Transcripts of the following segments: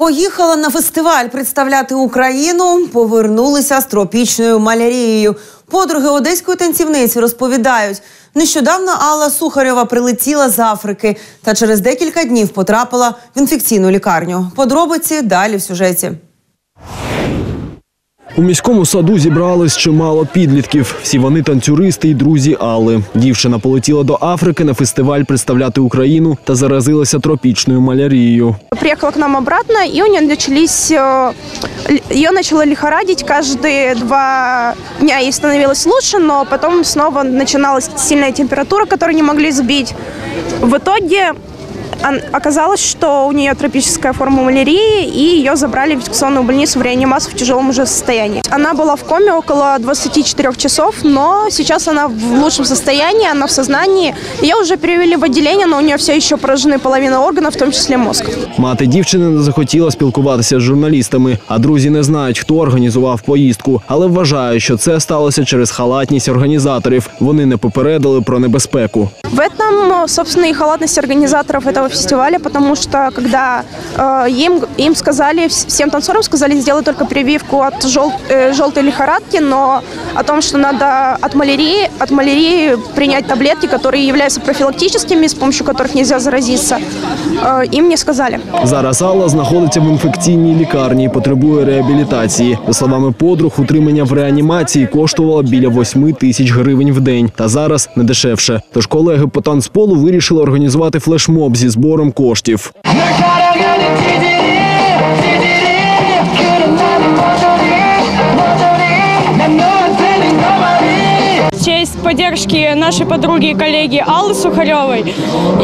Поїхала на фестиваль представляти Україну. Повернулися з тропічною малярією. Подруги одеської танцівниці розповідають, нещодавно Алла Сухарєва прилетіла з Африки та через декілька днів потрапила в інфекційну лікарню. Подробиці далі в сюжеті. У міському саду зібрались чимало підлітків. Всі вони танцюристи і друзі Алли. Дівчина полетіла до Африки на фестиваль представляти Україну та заразилася тропічною малярією. приехала к нам обратно, и у нее начались, э, л- ее начало лихорадить каждые два дня, ей становилось лучше, но потом снова начиналась сильная температура, которую не могли сбить. В итоге оказалось, что у нее тропическая форма малярии, и ее забрали в инфекционную больницу в реанимацию в тяжелом уже состоянии. Она была в коме около 24 часов, но сейчас она в лучшем состоянии, она в сознании. Ее уже перевели в отделение, но у нее все еще поражены половина органов, в том числе мозг. Мати дівчини не захотіла спілкуватися з журналістами, а друзі не знають, хто організував поїздку, але вважають, що це сталося через халатність організаторів. Вони не попередили про небезпеку. В этом, собственно, и халатность организаторов этого фестиваля, потому что когда э, им, им сказали, всем танцорам сказали сделать только прививку от жел- э, желтой лихорадки, но о том, что надо от малярии, от малярии принять таблетки, которые являются профилактическими, с помощью которых нельзя заразиться, э, им не сказали. Зараз Алла знаходиться в інфекційній лікарні і потребує реабілітації. За словами подруг, утримання в реанімації коштувало біля 8 тисяч гривень в день. Та зараз не дешевше. Тож колеги по танцполу вирішили організувати флешмоб зі збором коштів. Честь поддержки нашей подруги и коллеги Аллы Сухаревой.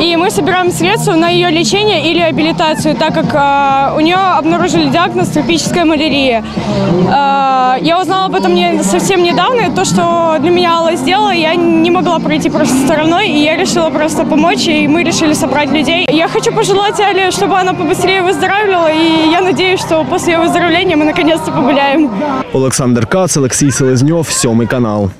И мы собираем средства на ее лечение и реабилитацию, так как э, у нее обнаружили диагноз тропическая малярия. Э, я узнала об этом не, совсем недавно, и то, что для меня Алла сделала, я не могла пройти просто стороной, и я решила просто помочь, и мы решили собрать людей. Я хочу пожелать Алле, чтобы она побыстрее выздоравливала, и я надеюсь, что после ее выздоровления мы наконец-то погуляем. Олександр Кац, Олексій Селезньов, сьомий канал.